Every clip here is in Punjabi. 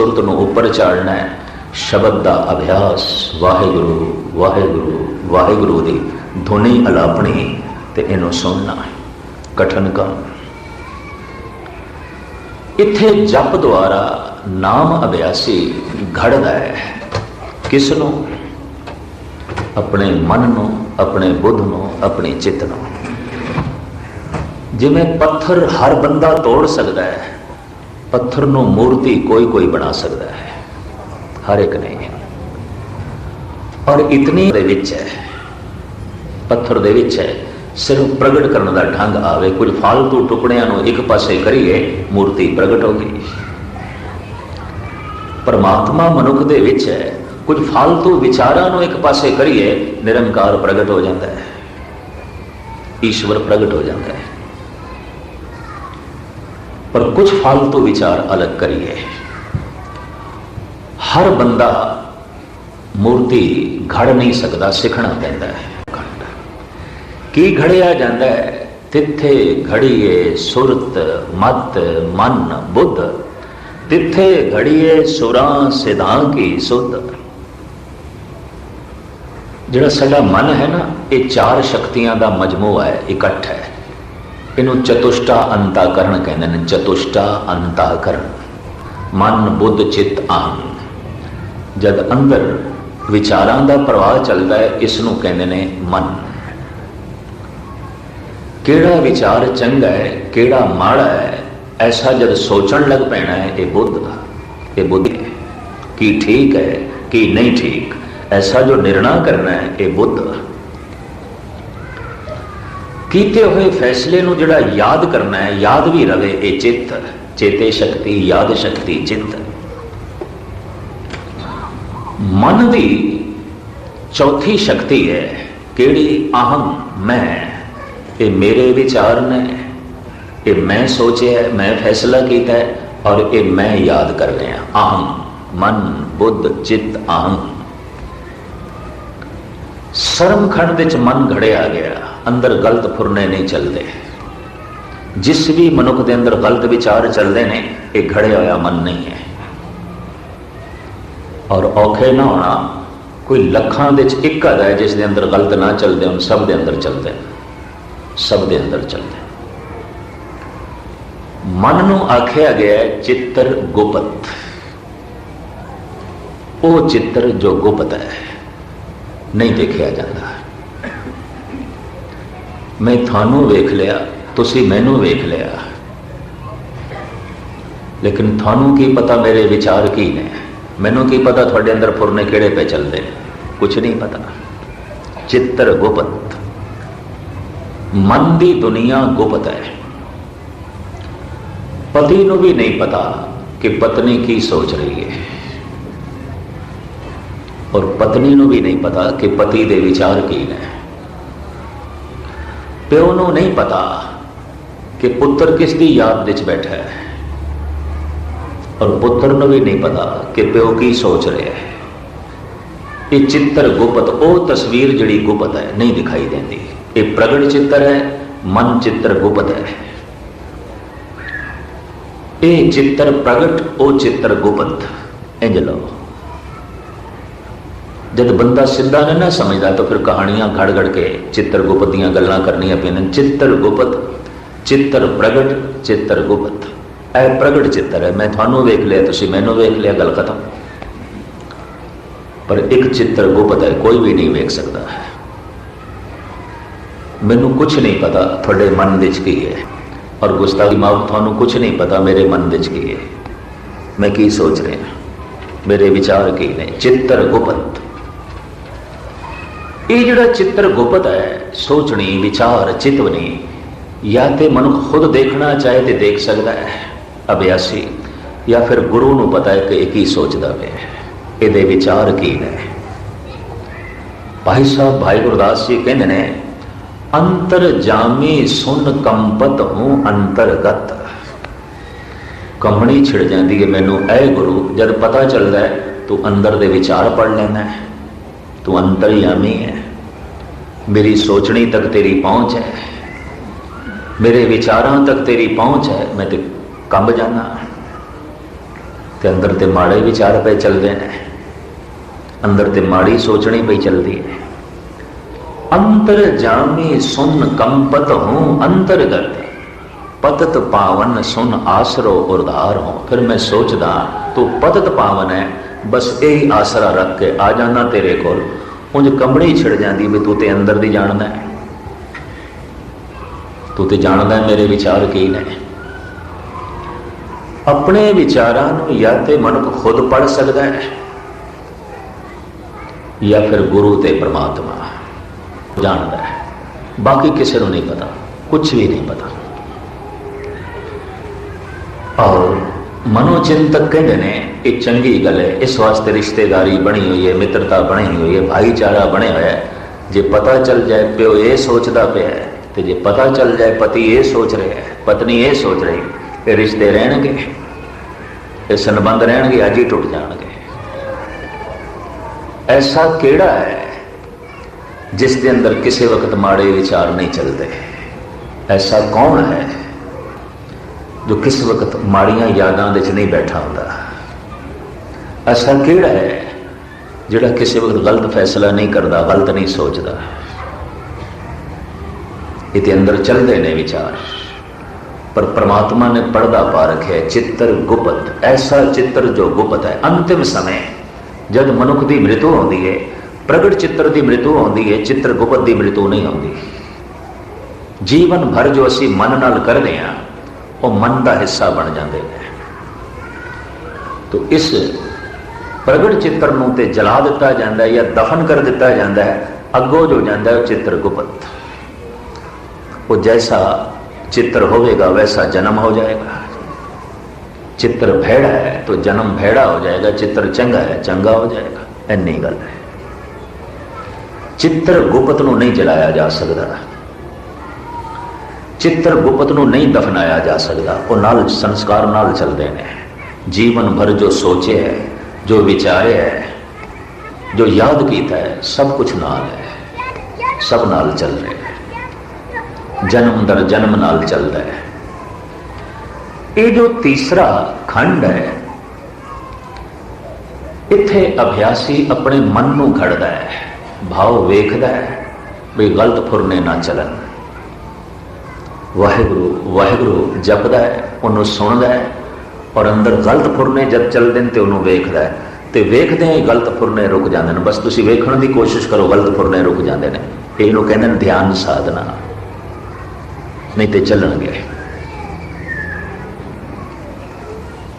ਸੁਰਤ ਨੂੰ ਉੱਪਰ ਚਾੜਨਾ ਹੈ। ਸ਼ਬਦ ਦਾ ਅਭਿਆਸ, ਵਾਹਿਗੁਰੂ ਵਾਹਿਗੁਰੂ ਵਾਹਿਗੁਰੂ ਦੀ ਧੁਨੀ ਅਲਾਪਣੀ ਤੇ ਇਹਨੂੰ ਸੁਣਨਾ ਹੈ। ਕਠਨ ਕੰਮ। ਇੱਥੇ ਜਪ ਦੁਆਰਾ ਨਾਮ ਅਭਿਆਸੀ ਘੜਦਾ ਹੈ। ਕਿਸ ਨੂੰ? ਆਪਣੇ ਮਨ ਨੂੰ, ਆਪਣੇ ਬੁੱਧ ਨੂੰ, ਆਪਣੇ ਚਿੱਤ ਨੂੰ। ਜਿਵੇਂ ਪੱਥਰ ਹਰ ਬੰਦਾ ਤੋੜ ਸਕਦਾ ਹੈ ਪੱਥਰ ਨੂੰ ਮੂਰਤੀ ਕੋਈ ਕੋਈ ਬਣਾ ਸਕਦਾ ਹੈ। ਹਰ ਇੱਕ ਨਹੀਂ ਔਰ ਇਤਨੀ ਦੇ ਵਿੱਚ ਹੈ। ਪੱਥਰ ਦੇ ਵਿੱਚ ਹੈ। ਸਿਰਫ ਪ੍ਰਗਟ ਕਰਨ ਦਾ ਢੰਗ ਆਵੇ। ਕੁਝ ਫਾਲਤੂ ਟੁਕੜਿਆਂ ਨੂੰ ਇੱਕ ਪਾਸੇ ਕਰੀਏ, ਮੂਰਤੀ ਪ੍ਰਗਟ ਹੋ ਗਈ। ਪਰਮਾਤਮਾ ਮਨੁੱਖ ਦੇ ਵਿੱਚ ਹੈ। ਕੁਝ ਫਾਲਤੂ ਵਿਚਾਰਾਂ ਨੂੰ ਇੱਕ ਪਾਸੇ ਕਰੀਏ, ਨਿਰੰਕਾਰ ਪ੍ਰਗਟ ਹੋ ਜਾਂਦਾ ਹੈ। ਈਸ਼ਵਰ ਪ੍ਰਗਟ ਹੋ ਜਾਂਦਾ ਹੈ। ਪਰ ਕੁਝ ਫालतू ਵਿਚਾਰ ਅਲੱਗ ਕਰੀਏ। ਹਰ ਬੰਦਾ ਮੂਰਤੀ ਘੜ ਨਹੀਂ ਸਕਦਾ, ਸਿੱਖਣਾ ਪੈਂਦਾ ਹੈ। ਕੀ ਘੜਿਆ ਜਾਂਦਾ ਹੈ? ਤਿੱਥੇ ਘੜੀਏ ਸੁਰਤ, ਮਤ, ਮਨ, ਬੁੱਧ। ਤਿੱਥੇ ਘੜੀਏ ਸੁਰਾਂ, ਸਿਧਾਂ ਕੀ ਸੁਧ। ਜਿਹੜਾ ਸਾਡਾ ਮਨ ਹੈ ਨਾ, ਇਹ ਚਾਰ ਸ਼ਕਤੀਆਂ ਦਾ ਮਜਮੂਆ ਹੈ, ਇਕੱਠ ਹੈ। ਇਹਨੂੰ ਚਤੁਸ਼ਟਾ ਅੰਤਾਕਰਨ ਕਹਿੰਦੇ ਨੇ, ਚਤੁਸ਼ਟਾ ਅੰਤਾਕਰਨ ਮਨ, ਬੁੱਧ, ਚਿੱਤ ਅਹੰ ਜਦ ਅੰਦਰ ਵਿਚਾਰਾਂ ਦਾ ਪ੍ਰਵਾਹ ਚੱਲਦਾ ਹੈ ਇਸ ਨੂੰ ਕਹਿੰਦੇ ਨੇ ਮਨ। ਕਿਹੜਾ ਵਿਚਾਰ ਚੰਗਾ ਹੈ, ਕਿਹੜਾ ਮਾੜਾ ਹੈ, ਐਸਾ ਜਦ ਸੋਚਣ ਲੱਗ ਪੈਣਾ ਹੈ, ਇਹ ਬੁੱਧ ਇਹ ਬੁੱਧ ਹੈ। ਕੀ ਠੀਕ ਹੈ, ਕੀ ਨਹੀਂ ਠੀਕ, ਐਸਾ ਜੋ ਨਿਰਣਾ ਕਰਨਾ ਹੈ, ਇਹ ਬੁੱਧ ਕੀਤੇ ਹੋਏ ਫੈਸਲੇ ਨੂੰ ਜਿਹੜਾ ਯਾਦ ਕਰਨਾ ਹੈ, ਯਾਦ ਵੀ ਰਵੇ, ਇਹ ਚਿੱਤ ਚੇਤੇ ਸ਼ਕਤੀ, ਯਾਦ ਸ਼ਕਤੀ, ਚਿੱਤ। ਮਨ ਦੀ ਚੌਥੀ ਸ਼ਕਤੀ ਹੈ, ਕਿਹੜੀ? ਅਹੰ, ਮੈਂ। ਇਹ ਮੇਰੇ ਵਿਚਾਰ ਨੇ। ਇਹ ਮੈਂ ਸੋਚਿਆ ਮੈਂ ਫੈਸਲਾ ਕੀਤਾ ਔਰ ਇਹ ਮੈਂ ਯਾਦ ਕਰ ਰਿਹਾ ਅਹੰ, ਮਨ, ਬੁੱਧ, ਚਿੱਤ, ਅਹੰ। ਸਰਮ ਖੰਡ ਵਿੱਚ ਮਨ ਘੜਿਆ ਗਿਆ। ਅੰਦਰ ਗਲਤ ਫੁਰਨੇ ਨਹੀਂ ਚੱਲਦੇ। ਜਿਸ ਵੀ ਮਨੁੱਖ ਦੇ ਅੰਦਰ ਗਲਤ ਵਿਚਾਰ ਚੱਲਦੇ ਨੇ, ਇਹ ਘੜਿਆ ਹੋਇਆ ਮਨ ਨਹੀਂ ਹੈ। ਔਰ ਔਖੇ ਨਾ ਹੋਣਾ, ਕੋਈ ਲੱਖਾਂ ਦੇ ਵਿੱਚ ਇੱਕ ਆਦਾ ਹੈ ਜਿਸ ਦੇ ਅੰਦਰ ਗਲਤ ਨਾ ਚੱਲਦੇ ਹੁਣ ਸਭ ਦੇ ਅੰਦਰ ਚੱਲਦੇ ਸਭ ਦੇ ਅੰਦਰ ਚੱਲਦੇ ਮਨ ਨੂੰ ਆਖਿਆ ਗਿਆ ਚਿੱਤਰ ਗੁਪਤ। ਉਹ ਚਿੱਤਰ ਜੋ ਗੁਪਤ ਹੈ, ਨਹੀਂ ਦੇਖਿਆ ਜਾਂਦਾ। ਮੈਂ ਤੁਹਾਨੂੰ ਵੇਖ ਲਿਆ ਤੁਸੀਂ ਮੈਨੂੰ ਵੇਖ ਲਿਆ ਲੇਕਿਨ ਤੁਹਾਨੂੰ ਕੀ ਪਤਾ ਮੇਰੇ ਵਿਚਾਰ ਕੀ ਨੇ ਮੈਨੂੰ ਕੀ ਪਤਾ ਤੁਹਾਡੇ ਅੰਦਰ ਫੁਰਨੇ ਕਿਹੜੇ ਪੈ ਚੱਲਦੇ ਨੇ ਕੁਝ ਨਹੀਂ ਪਤਾ ਚਿੱਤਰ ਗੁਪਤ ਮਨ ਦੀ ਦੁਨੀਆ ਗੁਪਤ ਹੈ ਪਤੀ ਨੂੰ ਵੀ ਨਹੀਂ ਪਤਾ ਕਿ ਪਤਨੀ ਕੀ ਸੋਚ ਰਹੀ ਹੈ ਔਰ ਪਤਨੀ ਨੂੰ ਵੀ ਨਹੀਂ ਪਤਾ ਕਿ ਪਤੀ ਦੇ ਵਿਚਾਰ ਕੀ ਨੇ ਪਿਓ ਨੂੰ ਨਹੀਂ ਪਤਾ ਕਿ ਪੁੱਤਰ ਕਿਸ ਦੀ ਯਾਦ ਵਿੱਚ ਬੈਠਾ ਹੈ। ਔਰ ਪੁੱਤਰ ਨੂੰ ਵੀ ਨਹੀਂ ਪਤਾ ਕਿ ਪਿਓ ਕੀ ਸੋਚ ਰਿਹਾ ਹੈ। ਇਹ ਚਿੱਤਰ ਗੁਪਤ, ਉਹ ਤਸਵੀਰ ਜਿਹੜੀ ਗੁਪਤ ਹੈ, ਨਹੀਂ ਦਿਖਾਈ ਦਿੰਦੀ। ਇਹ ਪ੍ਰਗਟ ਚਿੱਤਰ ਹੈ, ਮਨ ਚਿੱਤਰ ਗੁਪਤ ਹੈ। ਇਹ ਚਿੱਤਰ ਪ੍ਰਗਟ, ਉਹ ਚਿੱਤਰ ਗੁਪਤ। ਇੰਜ ਲਓ। ਜਦ ਬੰਦਾ ਸਿੱਧਾ ਨਹੀਂ ਨਾ ਸਮਝਦਾ ਤਾਂ ਫਿਰ ਕਹਾਣੀਆਂ ਘੜ ਘੜ ਕੇ ਚਿੱਤਰ ਗੁਪਤ ਦੀਆਂ ਗੱਲਾਂ ਕਰਨੀਆਂ ਪੈਂਦੀਆਂ ਚਿੱਤਰ ਗੁਪਤ ਚਿੱਤਰ ਪ੍ਰਗਟ ਚਿੱਤਰ ਗੁਪਤ ਇਹ ਪ੍ਰਗਟ ਚਿੱਤਰ ਹੈ ਮੈਂ ਤੁਹਾਨੂੰ ਵੇਖ ਲਿਆ ਤੁਸੀਂ ਮੈਨੂੰ ਵੇਖ ਲਿਆ ਗੱਲ ਖਤਮ ਪਰ ਇੱਕ ਚਿੱਤਰ ਗੁਪਤ ਹੈ ਕੋਈ ਵੀ ਨਹੀਂ ਵੇਖ ਸਕਦਾ ਮੈਨੂੰ ਕੁਝ ਨਹੀਂ ਪਤਾ ਤੁਹਾਡੇ ਮਨ ਵਿੱਚ ਕੀ ਹੈ ਔਰ ਗੁਸਤਾਖੀ ਮਾਫ ਤੁਹਾਨੂੰ ਕੁਝ ਨਹੀਂ ਪਤਾ ਮੇਰੇ ਮਨ ਵਿੱਚ ਕੀ ਹੈ ਮੈਂ ਕੀ ਸੋਚ ਰਿਹਾ ਮੇਰੇ ਵਿਚਾਰ ਕੀ ਨੇ ਚਿੱਤਰ ਗੁਪਤ ਇਹ ਜਿਹੜਾ ਚਿੱਤਰ ਗੁਪਤ ਹੈ, ਸੋਚਣੀ, ਵਿਚਾਰ, ਚਿਤਵਨੀ, ਜਾਂ ਤੇ ਮਨੁੱਖ ਖੁਦ ਦੇਖਣਾ ਚਾਹੇ ਤੇ ਦੇਖ ਸਕਦਾ ਹੈ, ਅਭਿਆਸੀ, ਜਾਂ ਫਿਰ ਗੁਰੂ ਨੂੰ ਪਤਾ ਹੈ ਕਿ ਇਹ ਕੀ ਸੋਚਦਾ ਪਿਆ ਇਹਦੇ ਵਿਚਾਰ ਕੀ ਨੇ। ਭਾਈ ਸਾਹਿਬ, ਭਾਈ ਗੁਰਦਾਸ ਜੀ ਕਹਿੰਦੇ ਨੇ, ਅੰਤਰ ਜਾਮੀ ਸੁਨ ਕੰਪਤ ਹੂੰ ਅੰਤਰਗਤ। ਕੰਮਣੀ ਛਿੜ ਜਾਂਦੀ ਹੈ ਮੈਨੂੰ, ਐ ਗੁਰੂ, ਜਦ ਪਤਾ ਚੱਲਦਾ ਹੈ, ਤੂੰ ਅੰਦਰ ਦੇ ਵਿਚਾਰ ਪੜ ਲੈਣਾ ਹੈ, ਤੂੰ ਅੰਤਰਯਾਮੀ ਹੈ। ਮੇਰੀ ਸੋਚਣੀ ਤੱਕ ਤੇਰੀ ਪਹੁੰਚ ਹੈ। ਮੇਰੇ ਵਿਚਾਰਾਂ ਤੱਕ ਤੇਰੀ ਪਹੁੰਚ ਹੈ। ਮੈਂ ਤੇ ਕੰਬ ਜਾਣਾ ਤੇ ਅੰਦਰ ਤੇ ਮਾੜੇ ਵਿਚਾਰ ਪਏ ਚੱਲਦੇ ਨੇ। ਅੰਦਰ ਤੇ ਮਾੜੀ ਸੋਚਣੀ ਪਈ ਚੱਲਦੀ ਹੈ। ਅੰਤਰ ਜਾਮੀ ਸੁਨ ਕੰਪਤ ਹੂੰ ਅੰਤਰਗਤ ਪਤਤ ਪਾਵਨ ਸੁਨ ਆਸਰੋ ਉਰਧਾਰ ਹੋ। ਫਿਰ ਮੈਂ ਸੋਚਦਾ, ਤੂੰ ਪਤਤ ਪਾਵਨ ਹੈ। ਬਸ ਇਹੀ ਆਸਰਾ ਰੱਖ ਕੇ ਆ ਜਾਣਾ ਤੇਰੇ ਕੋਲ। ਉਂਝ ਕੰਬੜੀ ਛਿੜ ਜਾਂਦੀ ਵੀ ਤੂੰ ਤੇ ਅੰਦਰ ਦੀ ਜਾਣਦਾ ਹੈ। ਤੂੰ ਤੇ ਜਾਣਦਾ ਮੇਰੇ ਵਿਚਾਰ ਕੀ ਨੇ। ਆਪਣੇ ਵਿਚਾਰਾਂ ਨੂੰ ਜਾਂ ਤੇ ਮਨੁੱਖ ਖੁਦ ਪੜ ਸਕਦਾ ਹੈ, ਜਾਂ ਫਿਰ ਗੁਰੂ ਤੇ ਪ੍ਰਮਾਤਮਾ ਜਾਣਦਾ ਹੈ। ਬਾਕੀ ਕਿਸੇ ਨੂੰ ਨਹੀਂ ਪਤਾ ਕੁਝ ਵੀ ਨਹੀਂ ਪਤਾ ਔਰ ਮਨੋਚਿੰਤਕ ਕਹਿੰਦੇ ਨੇ, ਇਹ ਚੰਗੀ ਗੱਲ ਹੈ, ਇਸ ਵਾਸਤੇ ਰਿਸ਼ਤੇਦਾਰੀ ਬਣੀ ਹੋਈ ਹੈ, ਮਿੱਤਰਤਾ ਬਣੀ ਹੋਈ ਹੈ, ਭਾਈਚਾਰਾ ਬਣਿਆ ਹੋਇਆ ਹੈ। ਜੇ ਪਤਾ ਚੱਲ ਜਾਏ, ਪਿਓ ਇਹ ਸੋਚਦਾ ਪਿਆ ਹੈ, ਤੇ ਜੇ ਪਤਾ ਚੱਲ ਜਾਏ, ਪਤੀ ਇਹ ਸੋਚ ਰਿਹਾ ਹੈ, ਪਤਨੀ ਇਹ ਸੋਚ ਰਹੀ ਇਹ ਰਿਸ਼ਤੇ ਰਹਿਣਗੇ। ਇਹ ਸੰਬੰਧ ਰਹਿਣਗੇ, ਅੱਜ ਹੀ ਟੁੱਟ ਜਾਣਗੇ। ਐਸਾ ਕਿਹੜਾ ਹੈ, ਜਿਸ ਦੇ ਅੰਦਰ ਕਿਸੇ ਵਕਤ ਮਾੜੇ ਵਿਚਾਰ ਨਹੀਂ ਚੱਲਦੇ? ਐਸਾ ਕੌਣ ਹੈ ਜੋ ਕਿਸ ਵਕਤ ਮਾੜੀਆਂ ਯਾਦਾਂ ਦੇ ਵਿੱਚ ਨਹੀਂ ਬੈਠਾ ਹੁੰਦਾ। ਐਸਾ ਕਿਹੜਾ ਹੈ ਜਿਹੜਾ ਕਿਸੇ ਵਕਤ ਗਲਤ ਫੈਸਲਾ ਨਹੀਂ ਕਰਦਾ ਗਲਤ ਨਹੀਂ ਸੋਚਦਾ? ਇਹਦੇ ਅੰਦਰ ਚੱਲਦੇ ਨੇ ਵਿਚਾਰ। ਪਰ ਪ੍ਰਮਾਤਮਾ ਨੇ ਪਰਦਾ ਪਾ ਰੱਖਿਆ ਹੈ, ਚਿੱਤਰ ਗੁਪਤ। ਐਸਾ ਚਿੱਤਰ ਜੋ ਗੁਪਤ ਹੈ ਅੰਤਿਮ ਸਮੇਂ। ਜਦ ਮਨੁੱਖ ਦੀ ਮ੍ਰਿਤੂ ਹੁੰਦੀ ਹੈ ਪ੍ਰਗਟ ਚਿੱਤਰ ਦੀ ਮ੍ਰਿਤੂ ਹੁੰਦੀ ਹੈ ਚਿੱਤਰ ਗੁਪਤ ਦੀ ਮ੍ਰਿਤੂ ਨਹੀਂ ਹੁੰਦੀ ਜੀਵਨ ਭਰ ਜੋ ਅਸੀਂ ਮਨ ਨਾਲ ਕਰਦੇ ਹਾਂ ਉਹ ਮਨ ਦਾ ਹਿੱਸਾ ਬਣ ਜਾਂਦੇ ਨੇ ਤੋ ਇਸ ਪ੍ਰਗਟ ਚਿੱਤਰ ਨੂੰ ਤੇ ਜਲਾ ਦਿੱਤਾ ਜਾਂਦਾ ਹੈ ਜਾਂ ਦਫਨ ਕਰ ਦਿੱਤਾ ਜਾਂਦਾ ਹੈ ਅੱਗੋਂ ਜੋ ਜਾਂਦਾ ਹੈ ਉਹ ਚਿੱਤਰ ਗੁਪਤ ਉਹ ਜੈਸਾ ਚਿੱਤਰ ਹੋਵੇਗਾ ਵੈਸਾ ਜਨਮ ਹੋ ਜਾਏਗਾ ਚਿੱਤਰ ਭੈੜਾ ਹੈ तो जन्म भैड़ा हो जाएगा चित्र चंगा है चंगा हो जाएगा ਇੰਨੀ ਗੱਲ ਹੈ ਚਿੱਤਰ ਗੁਪਤ ਨੂੰ ਨਹੀਂ ਜਲਾਇਆ ਜਾ ਸਕਦਾ ਚਿੱਤਰ ਗੁਪਤ ਨੂੰ ਨਹੀਂ ਦਫਨਾਇਆ ਜਾ ਸਕਦਾ। ਉਹ ਨਾਲ ਸੰਸਕਾਰ ਨਾਲ ਚੱਲਦੇ ਨੇ। ਜੀਵਨ ਭਰ ਜੋ ਸੋਚਿਆ ਹੈ, ਜੋ ਵਿਚਾਰਿਆ ਹੈ, ਜੋ ਯਾਦ ਕੀਤਾ ਹੈ, ਸਭ ਕੁਝ ਨਾਲ ਹੈ। ਸਭ ਨਾਲ ਚੱਲ ਰਿਹਾ ਹੈ। ਜਨਮ ਦਰ ਜਨਮ ਨਾਲ ਚੱਲਦਾ ਹੈ। ਇਹ ਜੋ ਤੀਸਰਾ ਖੰਡ ਹੈ, ਇੱਥੇ ਅਭਿਆਸੀ ਆਪਣੇ ਮਨ ਨੂੰ ਘੜਦਾ ਹੈ। ਭਾਵ ਵੇਖਦਾ ਹੈ, ਵੀ ਗਲਤ ਫੁਰਨੇ ਨਾ ਚੱਲਣ। ਵਾਹਿਗੁਰੂ ਵਾਹਿਗੁਰੂ ਜਪਦਾ ਹੈ, ਉਹਨੂੰ ਸੁਣਦਾ ਹੈ ਔਰ ਅੰਦਰ ਗਲਤ ਫੁਰਨੇ ਜਦ ਚੱਲਦੇ ਨੇ ਤੇ ਉਹਨੂੰ ਵੇਖਦਾ ਹੈ। ਤੇ ਵੇਖਦੇ ਹੀ ਗਲਤ ਫੁਰਨੇ ਰੁਕ ਜਾਂਦੇ ਨੇ। ਬਸ ਤੁਸੀਂ ਵੇਖਣ ਦੀ ਕੋਸ਼ਿਸ਼ ਕਰੋ, ਗਲਤ ਫੁਰਨੇ ਰੁਕ ਜਾਂਦੇ ਨੇ। ਇਹਨੂੰ ਕਹਿੰਦੇ ਨੇ ਧਿਆਨ ਸਾਧਨਾ। ਨਹੀਂ ਤੇ ਚੱਲਣਗੇ।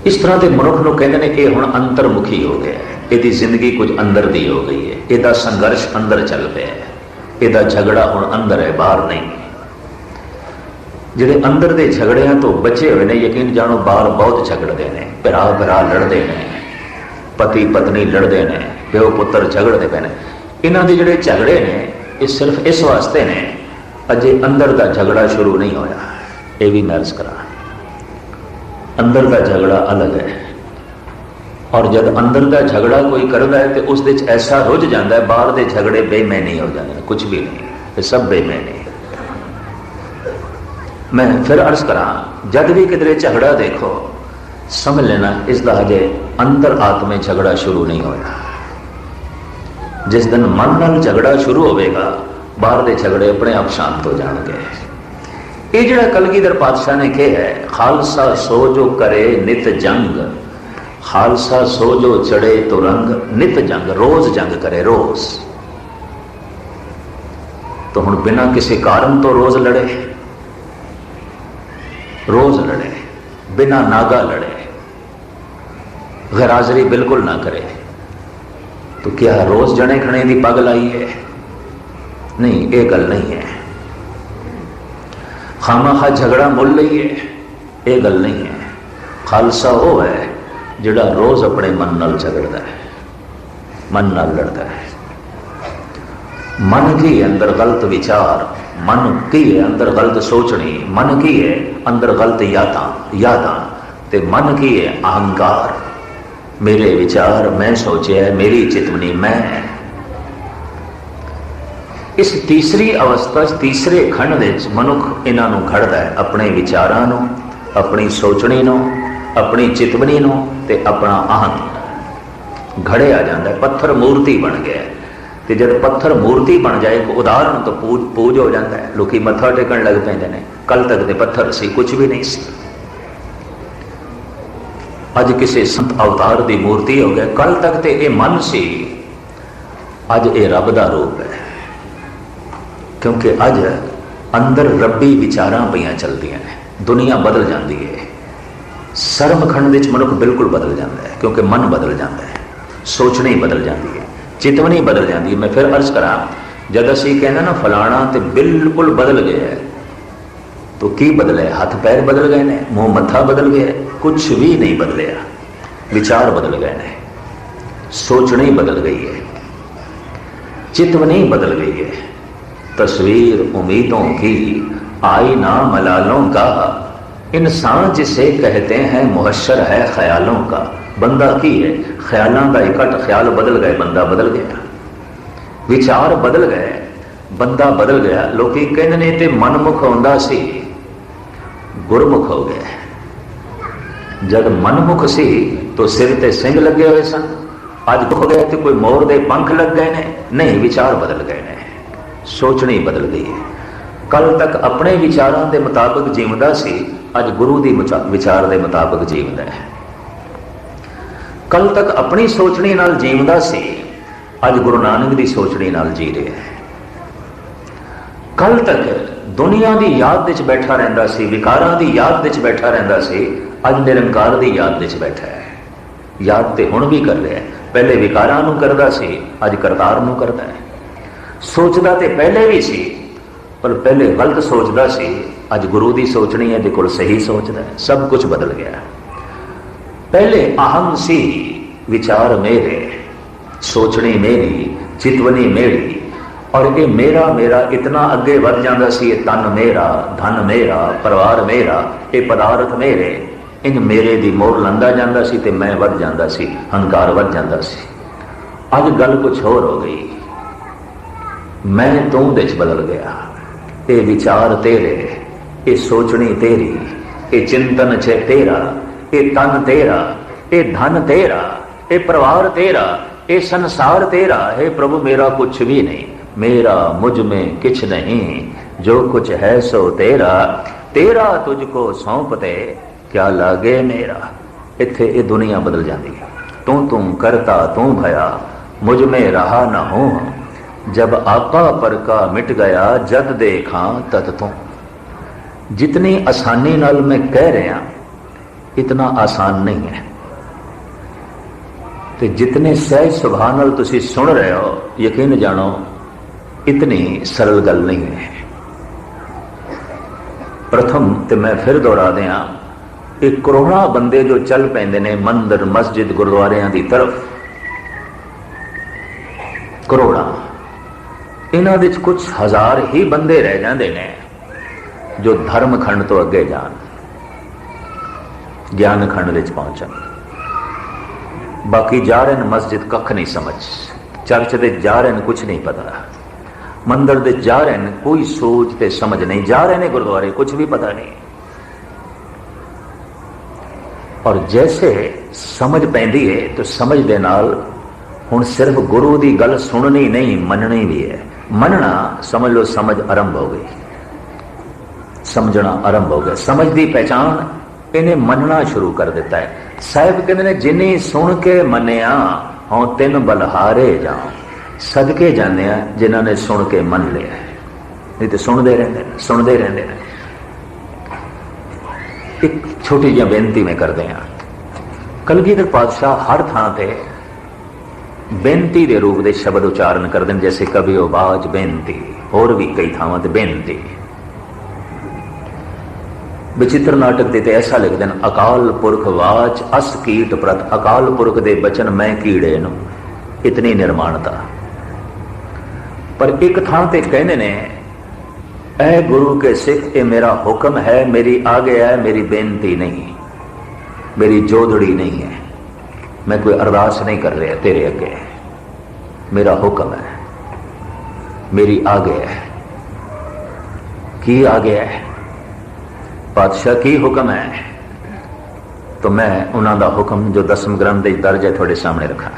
ਇਸ ਤਰ੍ਹਾਂ ਦੇ ਮਨੁੱਖ ਨੂੰ ਕਹਿੰਦੇ ਨੇ ਇਹ ਹੁਣ ਅੰਤਰਮੁਖੀ ਹੋ ਗਿਆ ਹੈ। ਇਹਦੀ ਜ਼ਿੰਦਗੀ ਕੁਝ ਅੰਦਰ ਦੀ ਹੋ ਗਈ ਹੈ। ਇਹਦਾ ਸੰਘਰਸ਼ ਅੰਦਰ ਚੱਲ ਪਿਆ ਹੈ। ਇਹਦਾ ਝਗੜਾ ਹੁਣ ਅੰਦਰ ਹੈ, ਬਾਹਰ ਨਹੀਂ। ਜਿਹੜੇ ਅੰਦਰ ਦੇ ਝਗੜਿਆਂ ਤੋਂ ਬਚੇ ਹੋਏ ਨੇ, ਯਕੀਨ ਜਾਣੋ, ਬਾਹਰ ਬਹੁਤ ਝਗੜਦੇ ਨੇ, ਭਰਾ ਭਰਾ ਲੜਦੇ ਨੇ, ਪਤੀ ਪਤਨੀ ਲੜਦੇ ਨੇ, ਪਿਓ ਪੁੱਤਰ ਝਗੜਦੇ ਪਏ ਨੇ। ਇਹਨਾਂ ਦੇ ਜਿਹੜੇ ਝਗੜੇ ਨੇ, ਇਹ ਸਿਰਫ ਇਸ ਵਾਸਤੇ ਨੇ, ਅਜੇ ਅੰਦਰ ਦਾ ਝਗੜਾ ਸ਼ੁਰੂ ਨਹੀਂ ਹੋਇਆ। ਇਹ ਵੀ ਨਰਸ ਕਰਾਂ। ਅੰਦਰ ਦਾ ਝਗੜਾ ਅਲੱਗ ਹੈ। ਔਰ ਜਦ ਅੰਦਰ ਦਾ ਝਗੜਾ ਕੋਈ ਕਰਦਾ ਹੈ ਤੇ ਉਸ ਦੇ ਵਿੱਚ ਐਸਾ ਰੁੱਝ ਜਾਂਦਾ ਹੈ, ਬਾਹਰ ਦੇ ਝਗੜੇ ਬੇਮੈਨੀ ਹੋ ਜਾਂਦੇ ਨੇ ਕੁਝ ਵੀ ਨਹੀਂ। ਇਹ ਸਭ ਬੇਮੈਨੀ। ਮੈਂ ਫਿਰ ਅਰਜ਼ ਕਰਾਂ, ਜਦ ਵੀ ਕਿਧਰੇ ਝਗੜਾ ਦੇਖੋ, ਸਮਝ ਲੈਣਾ ਇਸ ਦਾ ਹਜੇ ਅੰਦਰ ਆਤਮੇ ਝਗੜਾ ਸ਼ੁਰੂ ਨਹੀਂ ਹੋਇਆ। ਜਿਸ ਦਿਨ ਮਨ ਨਾਲ ਝਗੜਾ ਸ਼ੁਰੂ ਹੋਵੇਗਾ ਬਾਹਰ ਦੇ ਝਗੜੇ ਆਪਣੇ ਆਪ ਸ਼ਾਂਤ ਹੋ ਜਾਣਗੇ। ਇਹ ਜਿਹੜਾ ਕਲਗੀਧਰ ਪਾਤਸ਼ਾਹ ਨੇ ਕਿਹਾ ਹੈ, ਖਾਲਸਾ ਸੋ ਜੋ ਕਰੇ ਨਿਤ ਜੰਗ, ਖਾਲਸਾ ਸੋ ਜੋ ਚੜੇ ਤੋ ਰੰਗ, ਨਿਤ ਜੰਗ, ਰੋਜ਼ ਜੰਗ ਕਰੇ ਰੋਜ਼। तो ਹੁਣ ਬਿਨਾਂ ਕਿਸੇ ਕਾਰਨ ਤੋਂ ਰੋਜ਼ ਲੜੇ। रोज लड़े बिना नागा लड़े गैर हाजिरी बिल्कुल ना करे तो क्या रोज जने खने की पग लाई है नहीं ये गल नहीं है खामा खा झगड़ा मुल ली है ये गल नहीं है खालसा वो है जोड़ा रोज अपने मन नाल झगड़ता है मन नाल लड़ता है मन की अंदर गलत विचार मन की अंदर गलत सोचनी मन की है ਅੰਦਰ ਗਲਤ ਯਾਦਾਂ ਯਾਦਾਂ ਤੇ ਮਨ ਕੀ ਹੈ? ਅਹੰਕਾਰ। ਮੇਰੇ ਵਿਚਾਰ ਮੈਂ ਸੋਚਿਆ ਮੇਰੀ ਚਿਤਵਨੀ ਮੈਂ ਇਸ ਤੀਸਰੀ ਅਵਸਥਾ ਤੀਸਰੇ ਖੰਡ ਵਿੱਚ ਮਨੁੱਖ ਇਹਨਾਂ ਨੂੰ ਘੜਦਾ ਹੈ, ਆਪਣੇ ਵਿਚਾਰਾਂ ਨੂੰ, ਆਪਣੀ ਸੋਚਣੀ ਨੂੰ, ਆਪਣੀ ਚਿਤਵਨੀ ਨੂੰ ਤੇ ਆਪਣਾ ਅਹੰ ਘੜੇ ਆ ਜਾਂਦਾ ਪੱਥਰ ਮੂਰਤੀ ਬਣ ਗਿਆ ਤੇ ਜਦ ਪੱਥਰ ਮੂਰਤੀ ਬਣ ਜਾਏ, ਇੱਕ ਉਦਾਹਰਣ ਤੋਂ ਪੂਜ ਪੂਜ ਹੋ ਜਾਂਦਾ ਹੈ। ਲੋਕੀ ਮੱਥਾ ਟੇਕਣ ਲੱਗ ਪੈਂਦੇ ਨੇ। ਕੱਲ ਤੱਕ ਦੇ ਪੱਥਰ ਸੀ ਕੁਝ ਵੀ ਨਹੀਂ ਸੀ। ਅੱਜ ਕਿਸੇ ਸੰਤ ਅਵਤਾਰ ਦੀ ਮੂਰਤੀ ਹੋ ਗਿਆ ਕੱਲ ਤੱਕ ਤੇ ਇਹ ਮਨ ਸੀ। ਅੱਜ ਇਹ ਰੱਬ ਦਾ ਰੂਪ ਹੈ। ਕਿਉਂਕਿ ਅੱਜ ਅੰਦਰ ਰੱਬੀ ਵਿਚਾਰਾਂ ਪਈਆਂ ਚੱਲਦੀਆਂ ਨੇ। ਦੁਨੀਆ ਬਦਲ ਜਾਂਦੀ ਹੈ। ਸਰਮਖੰਡ ਵਿੱਚ ਮਨੁੱਖ ਬਿਲਕੁਲ ਬਦਲ ਜਾਂਦਾ ਹੈ, ਕਿਉਂਕਿ ਮਨ ਬਦਲ ਜਾਂਦਾ ਹੈ। ਸੋਚਣੀ ਬਦਲ ਜਾਂਦੀ ਹੈ। ਚਿਤਵਨੀ ਬਦਲ ਜਾਂਦੀ ਹੈ ਮੈਂ ਫਿਰ ਅਰਜ਼ ਕਰਾਂ ਜਦ ਅਸੀਂ ਕਹਿੰਦੇ ਨਾ ਫਲਾਣਾ ਤੇ ਬਿਲਕੁਲ ਬਦਲ ਗਿਆ ਹੈ ਤੋ ਕੀ ਬਦਲਿਆ ਹੱਥ ਪੈਰ ਬਦਲ ਗਏ ਨੇ ਮੂੰਹ ਮੱਥਾ ਬਦਲ ਗਿਆ ਕੁਝ ਵੀ ਨਹੀਂ ਬਦਲਿਆ ਵਿਚਾਰ ਬਦਲ ਗਏ ਨੇ ਸੋਚਣੀ ਬਦਲ ਗਈ ਹੈ चितवनी बदल गई है तस्वीर उम्मीदों की आईना मलालों का इंसान जिसे कहते हैं मुहशर है ख्यालों का ਬੰਦਾ ਕੀ ਹੈ? ਖਿਆਲਾਂ ਦਾ ਇਕੱਠ ਖਿਆਲ ਬਦਲ ਗਏ, ਬੰਦਾ ਬਦਲ ਗਿਆ। ਵਿਚਾਰ ਬਦਲ ਗਏ, ਬੰਦਾ ਬਦਲ ਗਿਆ। ਲੋਕੀ ਕਹਿੰਦੇ ਨੇ ਤੇ ਮਨਮੁਖ ਹੁੰਦਾ ਸੀ, ਗੁਰਮੁਖ ਹੋ ਗਿਆ। ਜਦ ਮਨਮੁਖ ਸੀ, ਤਾਂ ਸਿਰ ਤੇ ਸਿੰਘ ਲੱਗੇ ਹੋਏ ਸਨ। ਅੱਜ ਹੋ ਗਿਆ ਤੇ ਕੋਈ ਮੋਰ ਦੇ ਪੰਖ ਲੱਗ ਗਏ ਨੇ। ਨਹੀਂ, ਵਿਚਾਰ ਬਦਲ ਗਏ ਨੇ। ਸੋਚਣੀ ਬਦਲ ਗਈ ਹੈ। ਕੱਲ ਤੱਕ ਆਪਣੇ ਵਿਚਾਰਾਂ ਦੇ ਮੁਤਾਬਕ ਜੀਵਦਾ ਸੀ, ਅੱਜ ਗੁਰੂ ਦੀ ਵਿਚਾਰ ਦੇ ਮੁਤਾਬਕ ਜੀਵਦਾ ਹੈ। ਕੱਲ ਤੱਕ ਆਪਣੀ ਸੋਚਣੀ ਨਾਲ ਜੀਵਦਾ ਸੀ, ਅੱਜ ਗੁਰੂ ਨਾਨਕ ਦੀ ਸੋਚਣੀ ਨਾਲ ਜੀ ਰਿਹਾ ਹੈ। ਕੱਲ ਤੱਕ ਦੁਨੀਆ ਦੀ ਯਾਦ ਵਿੱਚ ਬੈਠਾ ਰਹਿੰਦਾ ਸੀ, ਵਿਕਾਰਾਂ ਦੀ ਯਾਦ ਵਿੱਚ ਬੈਠਾ ਰਹਿੰਦਾ ਸੀ, ਅੱਜ ਨਿਰੰਕਾਰ ਦੀ ਯਾਦ ਵਿੱਚ ਬੈਠਾ ਹੈ। ਯਾਦ ਤੇ ਹੁਣ ਵੀ ਕਰ ਰਿਹਾ ਹੈ। ਪਹਿਲੇ ਵਿਕਾਰਾਂ ਨੂੰ ਕਰਦਾ ਸੀ, ਅੱਜ ਕਰਤਾਰ ਨੂੰ ਕਰਦਾ ਹੈ। ਸੋਚਦਾ ਤੇ ਪਹਿਲੇ ਵੀ ਸੀ, ਪਰ ਪਹਿਲੇ ਗਲਤ ਸੋਚਦਾ ਸੀ, ਅੱਜ ਗੁਰੂ ਦੀ ਸੋਚਣੀ ਹੈ ਤੇ ਕੋਲ ਸਹੀ ਸੋਚਦਾ ਹੈ, ਸਭ ਕੁਝ ਬਦਲ ਗਿਆ ਪਹਿਲੇ ਅਹੰ ਸੀ ਵਿਚਾਰ ਮੇਰੇ ਸੋਚਣੀ ਮੇਰੀ ਚਿਤਵਨੀ ਮੇਰੀ ਔਰ ਇਹ ਮੇਰਾ ਮੇਰਾ ਇਤਨਾ ਅੱਗੇ ਵੱਧ ਜਾਂਦਾ ਸੀ ਇਹ ਤਨ ਮੇਰਾ ਧਨ ਮੇਰਾ ਪਰਿਵਾਰ ਮੇਰਾ ਇਹ ਪਦਾਰਥ ਮੇਰੇ ਇਨ ਮੇਰੇ ਦੀ ਮੋਰ ਲੰਦਾ ਜਾਂਦਾ ਸੀ ਤੇ ਮੈਂ ਵੱਧ ਜਾਂਦਾ ਸੀ ਹੰਕਾਰ ਵੱਧ ਜਾਂਦਾ ਸੀ ਅੱਜ ਗੱਲ ਕੁਝ ਹੋਰ ਹੋ ਗਈ ਮੈਂ ਤੂੰ ਵਿੱਚ ਬਦਲ ਗਿਆ ਇਹ ਵਿਚਾਰ ਤੇਰੇ ਇਹ ਸੋਚਣੀ ਤੇਰੀ ਇਹ ਚਿੰਤਨ ਚ ਤੇਰਾ ਇਹ ਤਨ ਤੇਰਾ, ਇਹ ਧਨ ਤੇਰਾ, ਇਹ ਪਰਿਵਾਰ ਤੇਰਾ, ਇਹ ਸੰਸਾਰ ਤੇਰਾ, ਹੈ ਪ੍ਰਭੂ ਮੇਰਾ ਕੁਛ ਵੀ ਨਹੀਂ, ਮੇਰਾ ਮੁਝ ਮੇ ਕਿਛ ਨਹੀਂ, ਜੋ ਕੁਛ ਹੈ ਸੋ ਤੇਰਾ ਤੇਰਾ ਤੁਝ ਕੋ ਸੌਂਪਤੇ, ਕਿਆ ਲਾਗੇ ਮੇਰਾ? ਇੱਥੇ ਇਹ ਦੁਨੀਆ ਬਦਲ ਜਾਂਦੀ ਹੈ। ਤੂੰ ਤੂੰ ਕਰਤਾ ਤੂੰ ਭਇਆ, ਮੁਝ ਮੇ ਰਹਾ ਨਾ ਹੋ ਜਬ ਆਪਾ ਪਰਕਾ ਮਿਟ ਗਿਆ, ਜਦ ਦੇਖਾਂ ਤਤ ਤੂੰ। ਜਿਤਨੀ ਆਸਾਨੀ ਨਾਲ ਮੈਂ ਕਹਿ ਰਿਹਾ ਇਤਨਾ ਆਸਾਨ ਨਹੀਂ ਹੈ ਤੇ ਜਿਤਨੇ ਸਹਿਜ ਸੁਭਾਅ ਨਾਲ ਤੁਸੀਂ ਸੁਣ ਰਹੇ ਹੋ ਯਕੀਨ ਜਾਣੋ ਇਤਨੀ ਸਰਲ ਗੱਲ ਨਹੀਂ ਹੈ ਪ੍ਰਥਮ ਤੇ ਮੈਂ ਫਿਰ ਦੁਹਰਾ ਦਿਆਂ ਇਹ ਕਰੋੜਾਂ ਬੰਦੇ ਜੋ ਚੱਲ ਪੈਂਦੇ ਨੇ ਮੰਦਰ ਮਸਜਿਦ ਗੁਰਦੁਆਰਿਆਂ ਦੀ ਤਰਫ ਕਰੋੜਾਂ ਇਹਨਾਂ ਵਿੱਚ ਕੁਝ ਹਜ਼ਾਰ ਹੀ ਬੰਦੇ ਰਹਿ ਜਾਂਦੇ ਨੇ ਜੋ ਧਰਮ ਖੰਡ ਤੋਂ ਅੱਗੇ ਜਾਣ ਗਿਆਨ ਖੰਡ ਵਿੱਚ ਪਹੁੰਚਣ ਬਾਕੀ ਜਾ ਰਹੇ ਨੇ ਮਸਜਿਦ ਕੱਖ ਨਹੀਂ ਸਮਝ। ਚਰਚ ਦੇ ਜਾ ਰਹੇ ਨੇ ਕੁਝ ਨਹੀਂ ਪਤਾ। ਮੰਦਰ ਦੇ ਜਾ ਰਹੇ ਨੇ ਕੋਈ ਸੋਚ ਤੇ ਸਮਝ ਨਹੀਂ। ਜਾ ਰਹੇ ਨੇ ਗੁਰਦੁਆਰੇ ਕੁਝ ਵੀ ਪਤਾ ਨਹੀਂ। ਔਰ ਜੈਸੇ ਸਮਝ ਪੈਂਦੀ ਹੈ ਤਾਂ ਸਮਝ ਦੇ ਨਾਲ ਹੁਣ ਸਿਰਫ ਗੁਰੂ ਦੀ ਗੱਲ ਸੁਣਨੀ ਨਹੀਂ, ਮੰਨਣੀ ਵੀ ਹੈ ਮੰਨਣਾ, ਸਮਝ ਲੋ ਸਮਝ ਆਰੰਭ ਹੋ ਗਈ। ਸਮਝਣਾ ਆਰੰਭ ਹੋ ਗਿਆ। ਸਮਝ ਦੀ ਪਹਿਚਾਨ ਇਹਨੇ ਮੰਨਣਾ ਸ਼ੁਰੂ ਕਰ ਦਿੱਤਾ ਹੈ। ਸਾਹਿਬ ਕਹਿੰਦੇ ਨੇ, ਜਿਨੇ ਸੁਣ ਕੇ ਮੰਨਿਆ, ਹਉ ਤਿੰਨ ਬਲਹਾਰੇ ਜਾਉ। ਸਦਕੇ ਜਾਂਦੇ ਆ, ਜਿਨ੍ਹਾਂ ਨੇ ਸੁਣ ਕੇ ਮੰਨ ਲਿਆ ਨਹੀਂ ਤੇ ਸੁਣਦੇ ਰਹਿੰਦੇ ਨੇ, ਸੁਣਦੇ ਰਹਿੰਦੇ ਨੇ। ਇੱਕ ਛੋਟੀ ਜਿਹੀ ਬੇਨਤੀ ਮੈਂ ਕਰਦੇ ਆ ਕਲਗੀਧਰ ਪਾਤਸ਼ਾਹ ਹਰ ਥਾਂ ਤੇ ਬੇਨਤੀ ਦੇ ਰੂਪ ਦੇ ਸ਼ਬਦ ਉਚਾਰਨ ਕਰਦੇ ਨੇ, ਜੈਸੇ ਕਵੀ ਬਾਜ ਬੇਨਤੀ, ਹੋਰ ਵੀ ਕਈ ਥਾਵਾਂ ਤੇ ਬੇਨਤੀ। ਵਿਚਿੱਤਰ ਨਾਟਕ ਦੇ ਤੇ ਐਸਾ ਲਿਖਦੇ ਨੇ ਅਕਾਲ ਪੁਰਖ ਵਾਚ, ਅਸ ਕੀਟ ਪ੍ਰਤ, ਅਕਾਲ ਪੁਰਖ ਦੇ ਬਚਨ ਮੈਂ ਕੀੜੇ ਨੂੰ। ਇਤਨੀ ਨਿਰਮਾਣਤਾ। ਪਰ ਇੱਕ ਥਾਂ ਤੇ ਕਹਿੰਦੇ ਨੇ, ਐ ਗੁਰੂ ਕੇ ਸਿੱਖ, ਇਹ ਮੇਰਾ ਹੁਕਮ ਹੈ, ਮੇਰੀ ਆਗੇ ਹੈ ਮੇਰੀ ਬੇਨਤੀ ਨਹੀਂ। ਮੇਰੀ ਜੋਧੜੀ ਨਹੀਂ ਹੈ। ਮੈਂ ਕੋਈ ਅਰਦਾਸ ਨਹੀਂ ਕਰ ਰਿਹਾ ਤੇਰੇ ਅੱਗੇ। ਮੇਰਾ ਹੁਕਮ ਹੈ। ਮੇਰੀ ਆਗਿਆ ਹੈ। ਕੀ ਆਗਿਆ ਹੈ? ਪਾਤਸ਼ਾਹ ਕੀ ਹੁਕਮ ਹੈ? ਤਾਂ ਮੈਂ ਉਹਨਾਂ ਦਾ ਹੁਕਮ ਜੋ ਦਸਮ ਗ੍ਰੰਥ ਦੇ ਦਰਜ ਹੈ ਤੁਹਾਡੇ ਸਾਹਮਣੇ ਰੱਖਾਂ।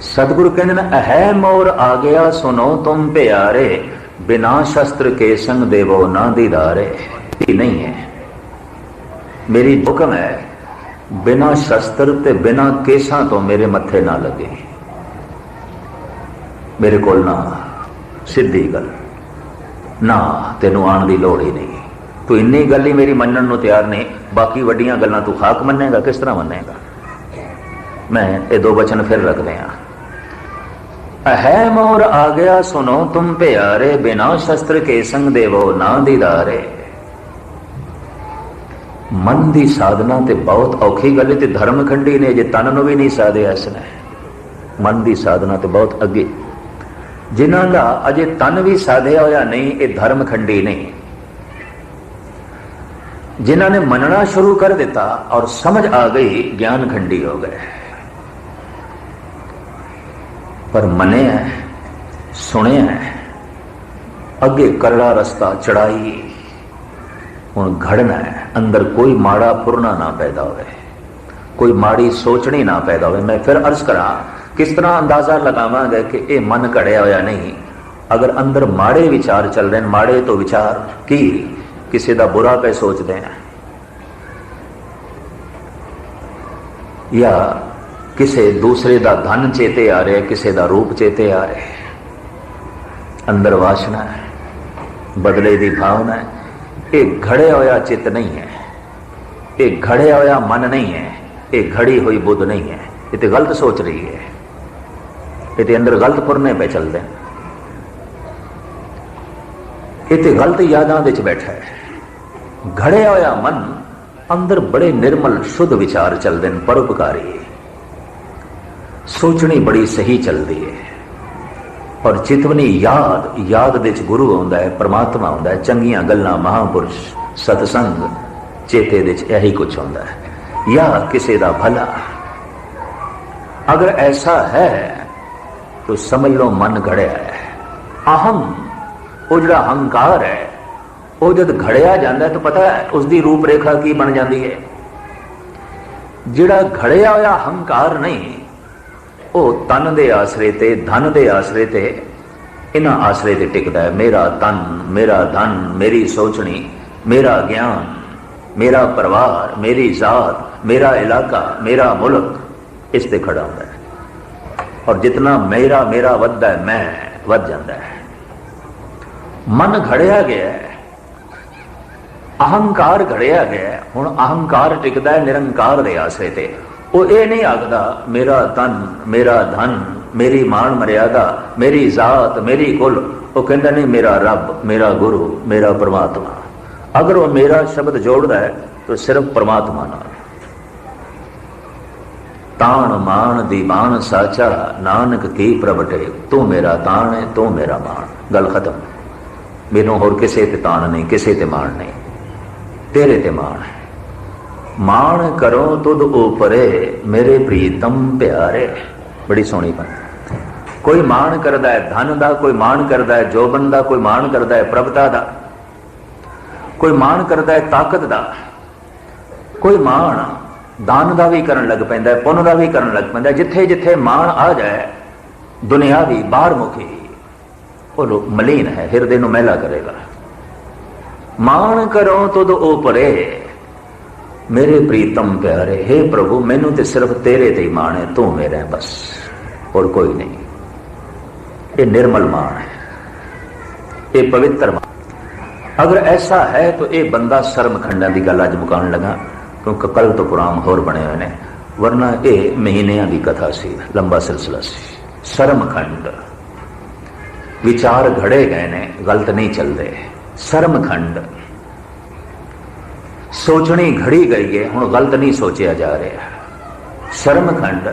ਸਤਿਗੁਰੂ ਕਹਿੰਦੇ ਨੇ ਹੈ ਮੋਰ ਆ ਗਿਆ ਸੁਨੋ ਤੁਮ ਪਿਆਰੇ, ਬਿਨਾ ਸ਼ਸਤਰ ਕੇ ਸੰਗ ਦੇਵੋ ਨਾ ਦੀਦਾਰੇ। ਨਹੀਂ ਹੈ। ਮੇਰੀ ਹੁਕਮ ਹੈ, ਬਿਨਾ ਸ਼ਸਤਰ ਤੇ ਬਿਨਾ ਕੇਸਾਂ ਤੋਂ ਮੇਰੇ ਮੱਥੇ ਨਾ ਲੱਗੇ। ਮੇਰੇ ਕੋਲ ਨਾ ਸਿੱਧੀ ਗੱਲ, ਨਾ ਤੈਨੂੰ ਆਉਣ ਦੀ ਲੋੜ ਹੀ ਨਹੀਂ। ਤੂੰ ਇੰਨੀ ਗੱਲ ਹੀ ਮੇਰੀ ਮੰਨਣ ਨੂੰ ਤਿਆਰ ਨਹੀਂ, ਬਾਕੀ ਵੱਡੀਆਂ ਗੱਲਾਂ ਤੂੰ ਖਾਕ ਮੰਨੇਗਾ, ਕਿਸ ਤਰ੍ਹਾਂ ਮੰਨੇਗਾ? ਮੈਂ ਇਹ ਦੋ ਬਚਨ ਫਿਰ ਰੱਖਦੇ ਆ ਹੈ ਮੋਰ ਆ ਗਿਆ ਸੁਨੋ ਤੁਮ ਪਿਆਰੇ, ਬਿਨਾ ਸ਼ਸਤਰ ਕੇ ਸੰਗ ਦੇਵੋ ਨਾ ਦੀਦਾਰੇ। ਮਨ ਦੀ ਸਾਧਨਾ ਤੇ ਬਹੁਤ ਔਖੀ ਗੱਲ ਤੇ ਧਰਮ ਖੰਡੀ ਨੇ ਜੇ ਤਨ ਨੂੰ ਵੀ ਨਹੀਂ ਸਾਧਿਆ ਇਸਨੇ। ਮਨ ਦੀ ਸਾਧਨਾ ਤੇ ਬਹੁਤ ਅੱਗੇ। ਜਿਨ੍ਹਾਂ ਦਾ ਅਜੇ ਤਨ ਵੀ ਸਾਧਿਆ ਹੋਇਆ ਨਹੀਂ, ਇਹ ਧਰਮ ਖੰਡੀ ਨਹੀਂ। ਜਿਨ੍ਹਾਂ ਨੇ ਮੰਨਣਾ ਸ਼ੁਰੂ ਕਰ ਦਿੱਤਾ ਔਰ ਸਮਝ ਆ ਗਈ ਗਿਆਨ ਖੰਡੀ ਹੋ ਗਏ ਪਰ ਮੰਨਿਆ ਸੁਣਿਆ ਅੱਗੇ ਕਰੜਾ ਰਸਤਾ ਚੜਾਈ ਹੁਣ ਘੜਨਾ ਹੈ ਅੰਦਰ ਕੋਈ ਮਾੜਾ ਫੁਰਨਾ ਨਾ ਪੈਦਾ ਹੋਵੇ ਕੋਈ ਮਾੜੀ ਸੋਚਣੀ ਨਾ ਪੈਦਾ ਹੋਵੇ ਮੈਂ ਫਿਰ ਅਰਜ਼ ਕਰਾਂ ਕਿਸ ਤਰ੍ਹਾਂ ਅੰਦਾਜ਼ਾ ਲਗਾਵਾਂਗੇ ਕਿ ਇਹ ਮਨ ਘੜਿਆ ਹੋਇਆ ਨਹੀਂ ਅਗਰ ਅੰਦਰ ਮਾੜੇ ਵਿਚਾਰ ਚੱਲ ਰਹੇ ਨੇ ਮਾੜੇ ਤੋਂ ਵਿਚਾਰ ਕੀ ਕਿਸੇ ਦਾ ਬੁਰਾ ਪੈ ਸੋਚਦੇ ਆ। ਜਾਂ ਕਿਸੇ ਦੂਸਰੇ ਦਾ ਧਨ ਚੇਤੇ ਆ ਰਿਹਾ, ਕਿਸੇ ਦਾ ਰੂਪ ਚੇਤੇ ਆ ਰਿਹਾ। ਅੰਦਰ ਵਾਸ਼ਨਾ ਹੈ, ਬਦਲੇ ਦੀ ਭਾਵਨਾ ਹੈ। ਇਹ ਘੜਿਆ ਹੋਇਆ ਚਿੱਤ ਨਹੀਂ ਹੈ। ਇਹ ਘੜਿਆ ਹੋਇਆ ਮਨ ਨਹੀਂ ਹੈ। ਇਹ ਘੜੀ ਹੋਈ ਬੁੱਧ ਨਹੀਂ ਹੈ। ਇਹ ਤੇ ਗਲਤ ਸੋਚ ਰਹੀ ਹੈ। ਇਹ ਤੇ ਅੰਦਰ ਗਲਤ ਪੁਰਨੇ ਪੈ ਚੱਲਦੇ ਇਹ ਤੇ ਗਲਤ ਯਾਦਾਂ ਵਿੱਚ ਬੈਠਾ ਹੈ। ਘੜਿਆ ਹੋਇਆ ਮਨ ਅੰਦਰ ਬੜੇ ਨਿਰਮਲ, ਸ਼ੁੱਧ ਵਿਚਾਰ ਚੱਲਦੇ ਨੇ ਪਰਉਪਕਾਰੀ ਸੋਚਣੀ ਬੜੀ ਸਹੀ ਚੱਲਦੀ ਹੈ ਔਰ ਚਿਤਵਨੀ ਯਾਦ ਯਾਦ ਵਿੱਚ ਗੁਰੂ ਆਉਂਦਾ ਹੈ, ਪ੍ਰਮਾਤਮਾ ਆਉਂਦਾ ਹੈ, ਚੰਗੀਆਂ ਗੱਲਾਂ, ਮਹਾਪੁਰਸ਼, ਸਤਸੰਗ, ਚੇਤੇ ਦੇ ਵਿੱਚ ਇਹੀ ਕੁਝ ਹੁੰਦਾ ਹੈ। ਜਾਂ ਕਿਸੇ ਦਾ ਭਲਾ। ਅਗਰ ਐਸਾ ਹੈ, ਤਾਂ ਸਮਝ ਲਓ ਮਨ ਘੜਿਆ ਹੈ। ਅਹੰ, ਉਹ ਜਿਹੜਾ ਹੰਕਾਰ ਹੈ ਉਹ ਜਦ ਘੜਿਆ ਜਾਂਦਾ ਤਾਂ ਪਤਾ ਹੈ ਉਸ ਦੀ ਰੂਪ ਰੇਖਾ ਕੀ ਬਣ ਜਾਂਦੀ ਹੈ। ਜਿਹੜਾ ਘੜਿਆ ਹੋਇਆ ਹੰਕਾਰ ਨਹੀਂ, ਉਹ ਤਨ ਦੇ ਆਸਰੇ ਤੇ, ਧਨ ਦੇ ਆਸਰੇ ਤੇ ਇਹਨਾਂ ਆਸਰੇ ਤੇ ਟਿਕਦਾ ਹੈ। ਮੇਰਾ ਤਨ, ਮੇਰਾ ਧਨ, ਮੇਰੀ ਸੋਚਣੀ, ਮੇਰਾ ਗਿਆਨ, ਮੇਰਾ ਪਰਿਵਾਰ, ਮੇਰੀ ਜ਼ਾਤ, ਮੇਰਾ ਇਲਾਕਾ, ਮੇਰਾ ਮੁਲਕ, ਇਸ ਤੇ ਖੜਾ ਹੁੰਦਾ ਹੈ। ਔਰ ਜਿਤਨਾ ਮੇਰਾ ਮੇਰਾ ਵੱਧਦਾ ਹੈ, ਮੈਂ ਵੱਧ ਜਾਂਦਾ ਹੈ। ਮਨ ਘੜਿਆ ਗਿਆ ਹੈ ਅਹੰਕਾਰ ਘੜਿਆ ਗਿਆ ਹੁਣ ਅਹੰਕਾਰ ਟਿਕਦਾ ਹੈ, ਨਿਰੰਕਾਰ ਦੇ ਆਸਰੇ ਤੇ। ਉਹ ਇਹ ਨਹੀਂ ਆਖਦਾ, ਮੇਰਾ ਤਨ ਮੇਰਾ ਧਨ, ਮੇਰੀ ਮਾਣ ਮਰਿਆਦਾ, ਮੇਰੀ ਜ਼ਾਤ, ਮੇਰੀ ਕੁਲ। ਉਹ ਕਹਿੰਦਾ, ਨਹੀਂ, ਮੇਰਾ ਰੱਬ, ਮੇਰਾ ਗੁਰੂ, ਮੇਰਾ ਪਰਮਾਤਮਾ। ਅਗਰ ਉਹ ਮੇਰਾ ਸ਼ਬਦ ਜੋੜਦਾ ਹੈ, ਤਾਂ ਸਿਰਫ ਪਰਮਾਤਮਾ ਨਾਲ। ਤਾਣ ਮਾਣ ਦੀ ਬਾਣ ਸਾਚਾ, ਨਾਨਕ ਕੀ ਪ੍ਰਗਟੇ ਤੂੰ ਮੇਰਾ ਤਾਣ ਹੈ ਤੂੰ ਮੇਰਾ ਮਾਣ। ਗੱਲ ਖਤਮ। ਮੈਨੂੰ ਹੋਰ ਕਿਸੇ ਤੇ ਤਾਣ ਨਹੀਂ, ਕਿਸੇ ਤੇ ਮਾਣ ਨਹੀਂ। ਤੇਰੇ ਤੇ ਮਾਣ ਹੈ। ਮਾਣ ਕਰੋ ਤੁਧ ਉਪਰੇ, ਮੇਰੇ ਪ੍ਰੀਤਮ ਪਿਆਰੇ। ਬੜੀ ਸੋਹਣੀ ਬਾਤ ਕੋਈ ਮਾਣ ਕਰਦਾ ਹੈ ਧਨ ਦਾ, ਕੋਈ ਮਾਣ ਕਰਦਾ ਹੈ ਜੋਬਨ ਦਾ, ਕੋਈ ਮਾਣ ਕਰਦਾ ਹੈ ਪ੍ਰਭਤਾ ਦਾ। ਕੋਈ ਮਾਣ ਕਰਦਾ ਹੈ ਤਾਕਤ ਦਾ। ਕੋਈ ਮਾਣ ਦਾਨ ਦਾ ਵੀ ਕਰਨ ਲੱਗ ਪੈਂਦਾ ਹੈ, ਪੁੰਨ ਦਾ ਵੀ ਕਰਨ ਲੱਗ ਪੈਂਦਾ ਜਿੱਥੇ ਜਿੱਥੇ ਮਾਣ ਆ ਜਾਏ ਦੁਨਿਆਵੀ ਬਾਹਰ ਮੁਖੀ ਉਹ ਮਲੀਨ ਹੈ, ਹਿਰਦੇ ਨੂੰ ਮਹਿਲਾ ਕਰੇਗਾ। ਮਾਣ ਕਰੋ ਤੁਧ ਉਪਰੇ ਮੇਰੇ ਪ੍ਰੀਤਮ ਪਿਆਰੇ हे ਪ੍ਰਭੂ, ਮੈਨੂੰ ਤੇ ਸਿਰਫ ਤੇਰੇ ਤੇ ਹੀ ਮਾਣ ਹੈ, ਤੂੰ ਮੇਰਾ ਬਸ, ਹੋਰ ਕੋਈ ਨਹੀਂ। ਇਹ ਨਿਰਮਲ ਮਾਣ ਹੈ, ਇਹ ਪਵਿੱਤਰ ਮਾਣ ਅਗਰ ਐਸਾ ਹੈ ਤਾਂ ਇਹ ਬੰਦਾ ਸ਼ਰਮ ਖੰਡਾਂ ਦੀ ਗੱਲ ਅੱਜ ਮੁਕਾਉਣ ਲਗਾ, ਕਿਉਂਕਿ ਕੱਲ ਤੋਂ ਪੁਰਾਮ ਹੋਰ ਬਣੇ ਹੋਏ ਨੇ, ਵਰਨਾ ਇਹ ਮਹੀਨਿਆਂ ਦੀ ਕਥਾ ਸੀ, ਲੰਬਾ ਸਿਲਸਿਲਾ ਸੀ। ਸ਼ਰਮ ਖੰਡ। ਵਿਚਾਰ ਘੜੇ ਗਏ ਨੇ, ਗਲਤ ਨਹੀਂ ਚੱਲਦੇ। ਸਰਮਖੰਡ ਸੋਚਣੀ ਘੜੀ ਗਈ ਹੈ ਹੁਣ ਗਲਤ ਨਹੀਂ ਸੋਚਿਆ ਜਾ ਰਿਹਾ। ਸਰਮਖੰਡ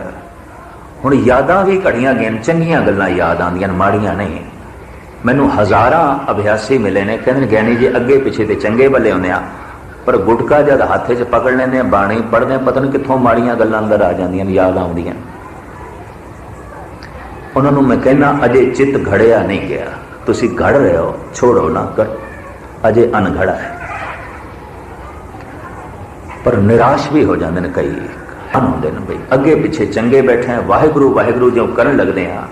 ਹੁਣ ਯਾਦਾਂ ਵੀ ਘੜੀਆਂ ਗਈਆਂ, ਚੰਗੀਆਂ ਗੱਲਾਂ ਯਾਦ ਆਉਂਦੀਆਂ ਮਾੜੀਆਂ ਨਹੀਂ। ਮੈਨੂੰ ਹਜ਼ਾਰਾਂ ਅਭਿਆਸੀ ਮਿਲੇ ਨੇ, ਕਹਿੰਦੇ ਨੇ ਗਿਆਨੀ ਜੀ, ਅੱਗੇ ਪਿੱਛੇ ਤੇ ਚੰਗੇ ਬੱਲੇ ਹੁੰਦੇ ਆ। ਪਰ ਗੁਟਕਾ ਜਦ ਹੱਥੇ 'ਚ ਪਕੜ ਲੈਂਦੇ ਆ, ਬਾਣੀ ਪੜ੍ਹਦੇ ਆ, ਪਤਾ ਨਹੀਂ ਕਿੱਥੋਂ ਮਾੜੀਆਂ ਗੱਲਾਂ ਅੰਦਰ ਆ ਜਾਂਦੀਆਂ ਨੇ, ਯਾਦ ਆਉਂਦੀਆਂ। ਉਹਨਾਂ ਨੂੰ ਮੈਂ ਕਹਿੰਦਾ, ਅਜੇ ਚਿੱਤ ਘੜਿਆ ਨਹੀਂ ਗਿਆ। ਤੁਸੀਂ ਘੜ ਰਹੇ ਹੋ, ਛੋੜੋ ਨਾ ਕਰ ਅਜੇ ਅਨਘੜਾ ਹੈ। ਪਰ ਨਿਰਾਸ਼ ਵੀ ਹੋ ਜਾਂਦੇ ਨੇ ਕਈ ਹਨ ਹੁੰਦੇ ਨੇ ਬਈ। ਅੱਗੇ ਪਿੱਛੇ ਚੰਗੇ ਬੈਠੇ ਆ, ਵਾਹਿਗੁਰੂ ਵਾਹਿਗੁਰੂ ਜਿਉਂ ਕਰਨ ਲੱਗਦੇ ਆ।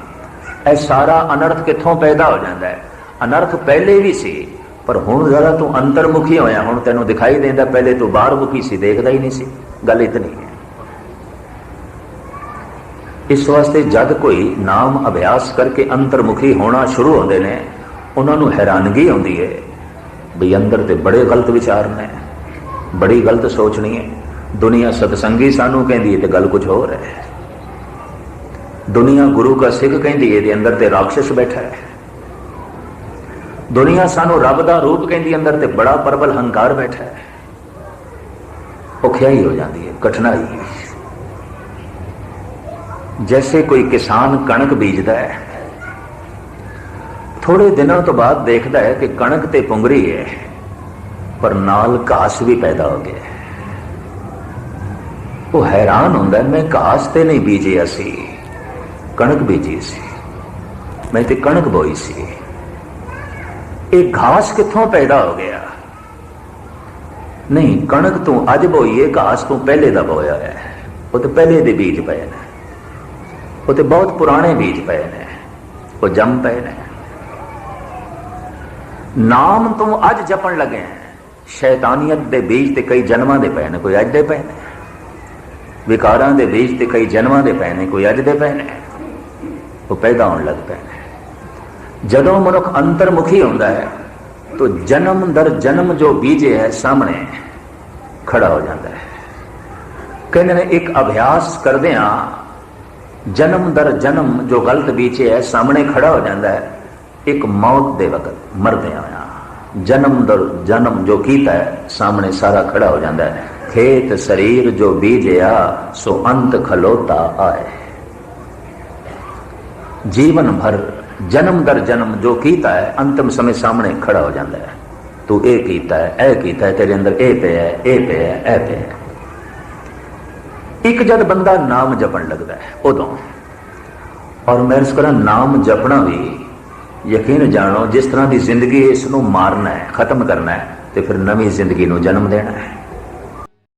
ਇਹ ਸਾਰਾ ਅਨਰਥ ਕਿੱਥੋਂ ਪੈਦਾ ਹੋ ਜਾਂਦਾ ਹੈ? ਅਨਰਥ ਪਹਿਲੇ ਵੀ ਸੀ, ਪਰ ਹੁਣ ਜ਼ਰਾ ਤੂੰ ਅੰਤਰਮੁਖੀ ਹੋਇਆ, ਹੁਣ ਤੈਨੂੰ ਦਿਖਾਈ ਦਿੰਦਾ, ਪਹਿਲੇ ਤੂੰ ਬਾਹਰਮੁਖੀ ਸੀ, ਦੇਖਦਾ ਹੀ ਨਹੀਂ ਸੀ। ਗੱਲ ਇਤਨੀ ਹੈ। ਇਸ ਵਾਸਤੇ ਜਦ ਕੋਈ ਨਾਮ ਅਭਿਆਸ ਕਰਕੇ ਅੰਤਰਮੁਖੀ ਹੋਣਾ ਸ਼ੁਰੂ ਹੁੰਦੇ ਨੇ, ਉਹਨਾਂ ਨੂੰ ਹੈਰਾਨਗੀ ਆਉਂਦੀ ਹੈ। ਵੀ ਅੰਦਰ ਤੇ ਬੜੇ ਗਲਤ ਵਿਚਾਰ ਨੇ। ਬੜੀ ਗਲਤ ਸੋਚਣੀ ਹੈ। ਦੁਨੀਆ ਸਤਸੰਗੀ ਸਾਨੂੰ ਕਹਿੰਦੀ ਹੈ ਤੇ ਗੱਲ ਕੁਝ ਹੋਰ ਹੈ। ਦੁਨੀਆ ਗੁਰੂ ਦਾ ਸਿੱਖ ਕਹਿੰਦੀ ਹੈ ਇਹਦੇ ਅੰਦਰ ਤੇ ਰਾਖਸ਼ ਬੈਠਾ ਹੈ। ਦੁਨੀਆ ਸਾਨੂੰ ਰੱਬ ਦਾ ਰੂਪ ਕਹਿੰਦੀ ਅੰਦਰ ਤੇ ਬੜਾ ਪਰਬਲ ਹੰਕਾਰ ਬੈਠਾ ਹੈ। ਔਖਿਆਈ ਹੋ ਜਾਂਦੀ ਹੈ, ਕਠਿਨਾਈ। ਜੈਸੇ ਕੋਈ ਕਿਸਾਨ ਕਣਕ ਬੀਜਦਾ ਹੈ ਥੋੜੇ ਦਿਨਾਂ ਤੋਂ ਬਾਅਦ ਦੇਖਦਾ ਹੈ ਕਿ ਕਣਕ ਤੇ ਪੁੰਗਰੀ ਹੈ, ਪਰ ਨਾਲ ਘਾਸ ਵੀ ਪੈਦਾ ਹੋ ਗਿਆ ਉਹ ਹੈਰਾਨ ਹੁੰਦਾ ਮੈਂ ਘਾਸ ਤੇ ਨਹੀਂ ਬੀਜਿਆ ਸੀ, ਕਣਕ ਬੀਜੀ ਸੀ। ਮੈਂ ਤੇ ਕਣਕ ਬੋਈ ਸੀ। ਇਹ ਘਾਸ ਕਿੱਥੋਂ ਪੈਦਾ ਹੋ ਗਿਆ? ਨਹੀਂ, ਕਣਕ ਤੂੰ ਅੱਜ ਬੋਈ ਘਾਸ ਤੋਂ ਪਹਿਲੇ ਦਾ ਬੋਇਆ ਹੈ। ਉਹ ਤੇ ਪਹਿਲੇ ਦੇ ਬੀਜ ਪਏ ਨੇ। ਉਹ ਤੇ ਬਹੁਤ ਪੁਰਾਣੇ ਬੀਜ ਪਏ ਨੇ। ਉਹ ਜੰਮ ਪਏ ਨੇ। ਨਾਮ ਤੋਂ ਅੱਜ ਜਪਣ ਲੱਗੇ ਹੈ ਸ਼ੈਤਾਨੀਅਤ ਦੇ ਬੀਜ ਤੇ ਕਈ ਜਨਮਾਂ ਦੇ ਪਏ ਨੇ ਕੋਈ ਅੱਜ ਦੇ ਪਏ ਨੇ ਵਿਕਾਰਾਂ ਦੇ ਬੀਜ ਤੇ ਕਈ ਜਨਮਾਂ ਦੇ ਪਏ ਨੇ ਕੋਈ ਅੱਜ ਦੇ ਪਏ ਨੇ ਉਹ ਪੈਦਾ ਹੋਣ ਲੱਗ ਪਏ ਨੇ। ਜਦੋਂ ਮਨੁੱਖ ਅੰਤਰਮੁਖੀ ਹੁੰਦਾ ਹੈ, ਤਾਂ ਜਨਮ ਦਰ ਜਨਮ ਜੋ ਬੀਜੇ ਹੈ, ਸਾਹਮਣੇ ਖੜਾ ਹੋ ਜਾਂਦਾ ਹੈ। ਕਹਿੰਦੇ ਨੇ, ਇੱਕ ਅਭਿਆਸ ਕਰਦੇ ਆ ਜਨਮ ਦਰ ਜਨਮ ਜੋ ਗਲਤ ਬੀਜੇ ਹੈ, ਸਾਹਮਣੇ ਖੜਾ ਹੋ ਜਾਂਦਾ ਹੈ। ਇੱਕ ਮੌਤ ਦੇ ਵਕਤ ਮਰਦਿਆਂ ਆ ਜਨਮ ਦਰ ਜਨਮ ਜੋ ਕੀਤਾ ਹੈ, ਸਾਹਮਣੇ ਸਾਰਾ ਖੜਾ ਹੋ ਜਾਂਦਾ ਹੈ। ਖੇਤ ਸਰੀਰ ਜੋ ਬੀਜਿਆ, ਸੋ ਅੰਤ ਖਲੋਤਾ ਆਏ। ਜੀਵਨ ਭਰ ਜਨਮ ਦਰ ਜਨਮ ਜੋ ਕੀਤਾ ਹੈ, ਅੰਤਮ ਸਮੇਂ ਸਾਹਮਣੇ ਖੜਾ ਹੋ ਜਾਂਦਾ ਹੈ। ਤੂੰ ਇਹ ਕੀਤਾ ਹੈ, ਇਹ ਕੀਤਾ ਹੈ, ਤੇਰੇ ਅੰਦਰ ਇਹ ਪਿਆ ਹੈ, ਇਹ ਪਿਆ ਹੈ, ਇਹ ਪਿਆ ਹੈ। ਇੱਕ ਜਦ ਬੰਦਾ ਨਾਮ ਜਪਣ ਲੱਗਦਾ ਹੈ, ਉਦੋਂ। ਔਰ ਮੈਂ ਇਸ ਕਰਾਂ, ਨਾਮ ਜਪਣਾ ਵੀ ਯਕੀਨ ਜਾਣੋ, ਜਿਸ ਤਰ੍ਹਾਂ ਦੀ ਜ਼ਿੰਦਗੀ ਇਸ ਨੂੰ ਮਾਰਨਾ ਹੈ, ਖਤਮ ਕਰਨਾ ਹੈ, ਤੇ ਫਿਰ ਨਵੀਂ ਜ਼ਿੰਦਗੀ ਨੂੰ ਜਨਮ ਦੇਣਾ ਹੈ।